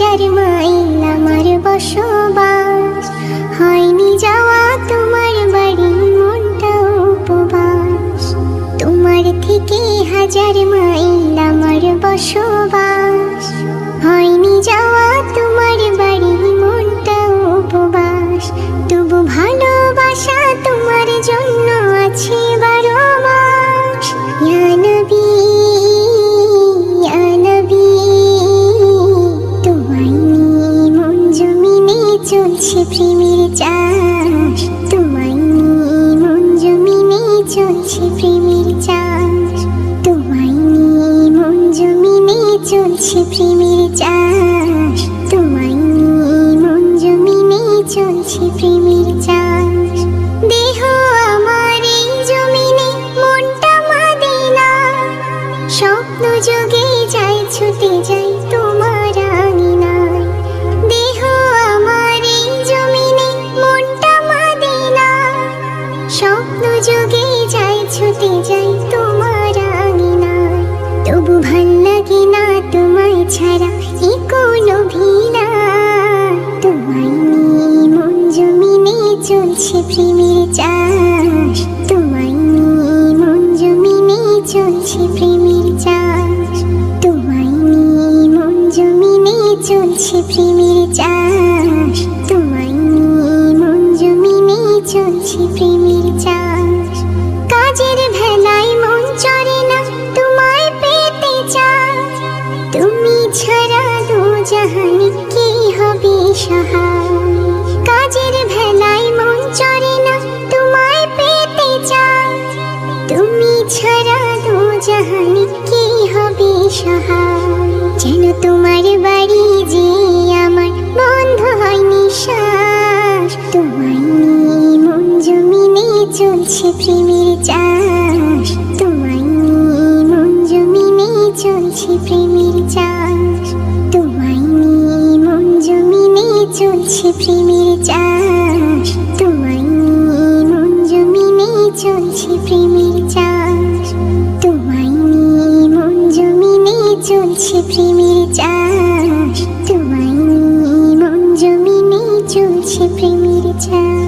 ചരുമായി চলছে প্রেমের চাষ তোমায় নিয়ে মন জমিনে চলছে প্রেমের চাষ তোমায় নিয়ে মন জমিনে চলছে প্রেমের চাষ তোমায় নিয়ে মন জমিনে চলছে প্রেমের চাষ দেহ আমার এই জমিনে, মনটা মাদিনা স্বপ্ন যোগে যাই ছুটে যাই স্বপ্ন যোগে যাই, ছুটে যাই, তোমার আঙিনায়। তবু ভালো লাগে না তোমায় ছাড়া, এ কোনো ভিনা তোমায় নিয়ে মন জমিনে চলছে প্রেমের চাষ তোমার বাড়ি যে আমার বন্ধ হয় নিঃশ্বাস। তোমায় নিয়ে মন জমিনে চলছে প্রেমের চাষ। তোমায় নিয়ে মন জমিনে চলছে প্রেমের চাষ। তোমায় নিয়ে মন জমিনে চলছে প্রেমের চাষ। তোমায় নিয়ে মন জমিনে চলছে প্রেমের চাষ। তোমায় নিয়ে মন জমিনে চলছে প্রেমের জ্বলছে প্রেমের চা